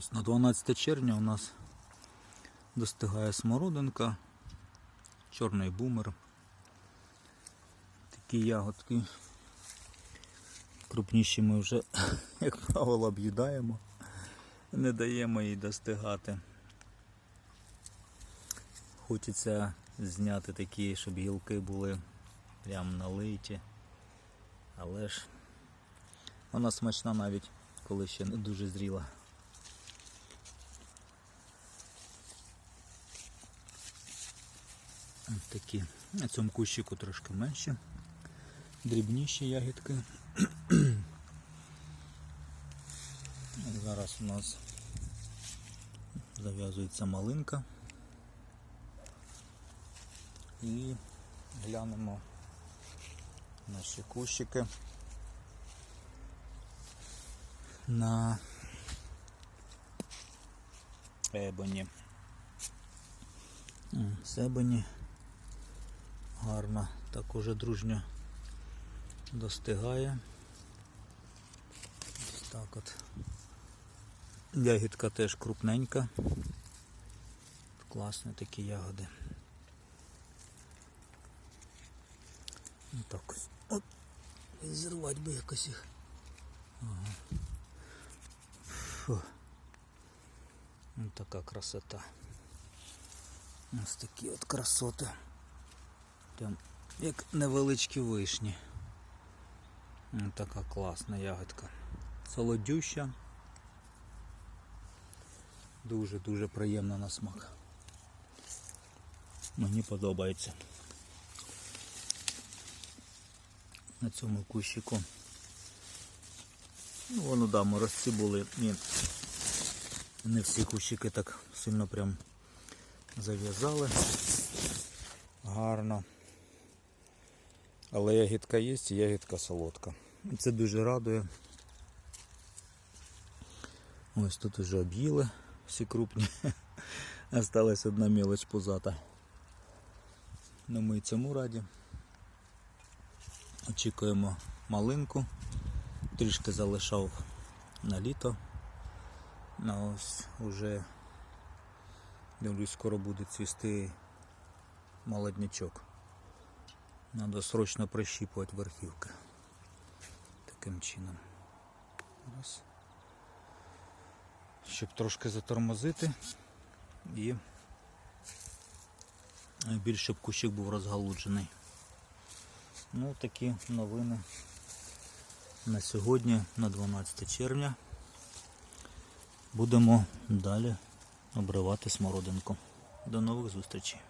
Ось на 12 червня у нас достигає смородинка, чорний бумер. Такі ягодки. Крупніші ми вже, як правило, об'їдаємо, не даємо їй достигати. Хочеться зняти такі, щоб гілки були прям налиті. Але ж вона смачна навіть коли ще не дуже зріла. Ось такі. На цьому кущику трошки менші, дрібніші ягідки. Зараз у нас зав'язується малинка. І глянемо наші кущики на ебоні. М, Себені гарно, так уже дружньо достигає. Ось так от. Ягідка теж крупненька. Класні такі ягоди. Так. От. Зірвати би якось їх. Ага. Фу. Ось така красота. Ось такі от красоти. Прям як невеличкі вишні. Така класна ягодка. Солодюща. Дуже-дуже приємна на смак. Мені подобається. На цьому кущику. Ну, воно да, морозці були. Ні. Не всі кущики так сильно прям зав'язали. Гарно. Але ягідка є і ягідка солодка. Це дуже радує. Ось тут вже об'їли всі крупні. Осталась одна мілоч пузата. Ну ми і цьому раді. Очікуємо малинку. Трішки залишав на літо. Ну ось уже дивлюсь, скоро буде цвісти молоднячок. Надо срочно прощіпувати верхівки. Таким чином. Раз. Щоб трошки затормозити і більше щоб кущик був розгалуджений. Ну, такі новини на сьогодні, на 12 червня. Будемо далі обривати смородинку. До нових зустрічей.